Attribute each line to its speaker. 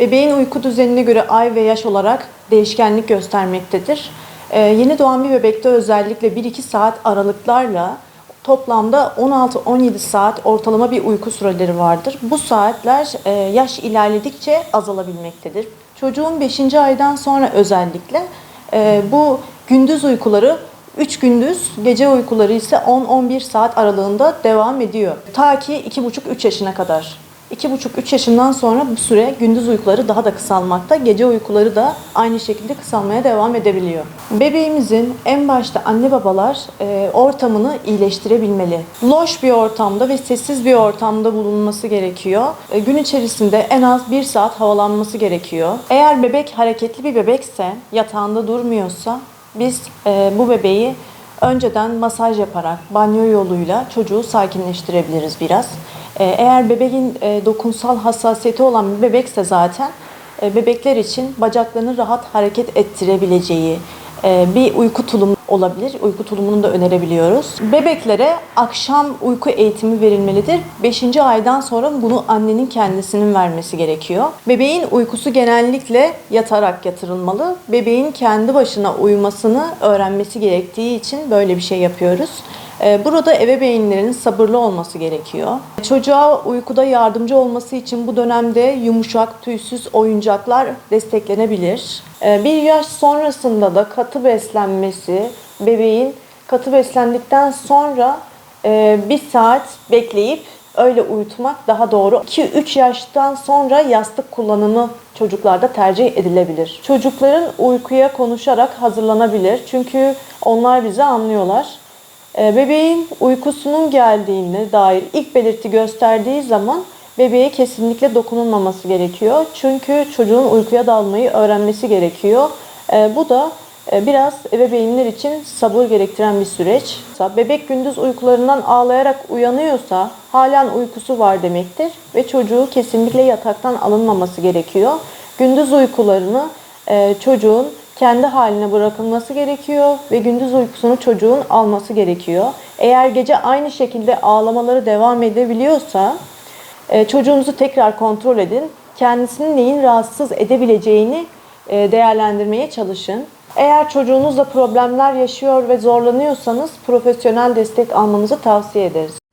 Speaker 1: Bebeğin uyku düzenine göre ay ve yaş olarak değişkenlik göstermektedir. Ee, yeni doğan bir bebekte özellikle 1-2 saat aralıklarla toplamda 16-17 saat ortalama bir uyku süreleri vardır. Bu saatler e, yaş ilerledikçe azalabilmektedir. Çocuğun 5. aydan sonra özellikle e, bu gündüz uykuları 3 gündüz, gece uykuları ise 10-11 saat aralığında devam ediyor. Ta ki 2,5-3 yaşına kadar. 2,5-3 yaşından sonra bu süre gündüz uykuları daha da kısalmakta, gece uykuları da aynı şekilde kısalmaya devam edebiliyor. Bebeğimizin en başta anne babalar e, ortamını iyileştirebilmeli. Loş bir ortamda ve sessiz bir ortamda bulunması gerekiyor. E, gün içerisinde en az 1 saat havalanması gerekiyor. Eğer bebek hareketli bir bebekse, yatağında durmuyorsa biz e, bu bebeği önceden masaj yaparak, banyo yoluyla çocuğu sakinleştirebiliriz biraz. E, eğer bebeğin e, dokunsal hassasiyeti olan bir bebekse zaten e, bebekler için bacaklarını rahat hareket ettirebileceği bir uyku tulumu olabilir. Uyku tulumunu da önerebiliyoruz. Bebeklere akşam uyku eğitimi verilmelidir. 5. aydan sonra bunu annenin kendisinin vermesi gerekiyor. Bebeğin uykusu genellikle yatarak yatırılmalı. Bebeğin kendi başına uyumasını öğrenmesi gerektiği için böyle bir şey yapıyoruz. Ee, Burada ebeveynlerin sabırlı olması gerekiyor. Çocuğa uykuda yardımcı olması için bu dönemde yumuşak, tüysüz oyuncaklar desteklenebilir. Ee, Bir yaş sonrasında da katı beslenmesi, bebeğin katı beslendikten sonra e, bir saat bekleyip öyle uyutmak daha doğru. 2-3 yaştan sonra yastık kullanımı çocuklarda tercih edilebilir. Çocukların uykuya konuşarak hazırlanabilir. Çünkü onlar bizi anlıyorlar. E, Bebeğin uykusunun geldiğine dair ilk belirti gösterdiği zaman bebeğe kesinlikle dokunulmaması gerekiyor. Çünkü çocuğun uykuya dalmayı öğrenmesi gerekiyor. E, Bu da e, biraz ebeveynler için sabır gerektiren bir süreç. Bebek gündüz uykularından ağlayarak uyanıyorsa halen uykusu var demektir ve çocuğu kesinlikle yataktan alınmaması gerekiyor. Gündüz uykularını e, çocuğun kendi haline bırakılması gerekiyor ve gündüz uykusunu çocuğun alması gerekiyor. Eğer gece aynı şekilde ağlamaları devam edebiliyorsa e, çocuğunuzu tekrar kontrol edin. Kendisini neyin rahatsız edebileceğini e, değerlendirmeye çalışın. Eğer çocuğunuzla problemler yaşıyor ve zorlanıyorsanız profesyonel destek almanızı tavsiye ederiz.